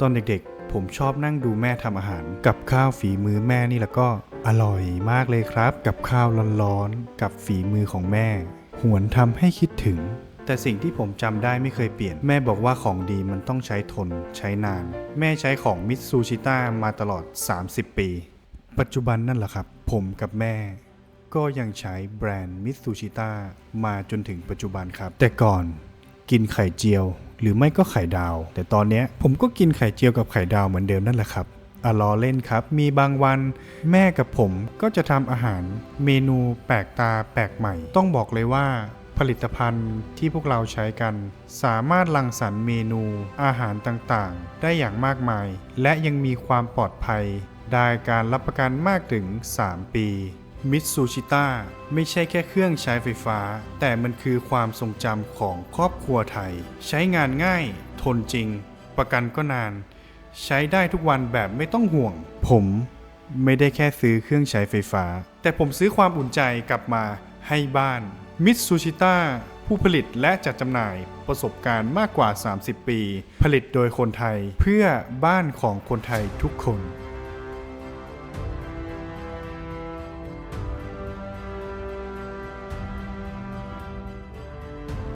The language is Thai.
ตอนเด็กๆ ผมชอบนั่งดูแม่ทำอาหาร กับข้าวฝีมือแม่นี่แล้วก็อร่อยมากเลยครับ กับข้าวร้อนๆกับฝีมือของแม่ หวนทำให้คิดถึง แต่สิ่งที่ผมจำได้ไม่เคยเปลี่ยน แม่บอกว่าของดีมันต้องใช้ทนใช้นาน แม่ใช้ของมิตซูชิต้ามาตลอด 30 ปี ปัจจุบันนั่นแหละครับ ผมกับแม่ก็ยังใช้แบรนด์มิตซูชิต้ามาจนถึงปัจจุบันครับ แต่ก่อนกินไข่เจียว หรือไม่ก็ไข่ดาว แต่ตอนนี้ผมก็กินไข่เจียวกับไข่ดาวเหมือนเดิมนั่นแหละครับอะล้อเล่นครับ มีบางวันแม่กับผมก็จะทำอาหารเมนูแปลกตาแปลกใหม่ ต้องบอกเลยว่าผลิตภัณฑ์ที่พวกเราใช้กัน สามารถรังสรรค์เมนูอาหารต่างๆ ได้อย่างมากมาย และยังมีความปลอดภัย ได้การรับประกันมากถึง 3 ปี มิตซูชิต้าไม่ใช่แค่เครื่องใช้ไฟฟ้า แต่มันคือความทรงจำของครอบครัวไทย ใช้งานง่าย ทนจริง ประกันก็นาน ใช้ได้ทุกวันแบบไม่ต้องห่วง ผมไม่ได้แค่ซื้อเครื่องใช้ไฟฟ้า แต่ผมซื้อความอุ่นใจกลับมาให้บ้านมิตซูชิต้าผู้ผลิตและจัดจำหน่ายประสบการณ์มากกว่า 30 ปี ผลิตโดยคนไทยเพื่อบ้านของคนไทยทุกคน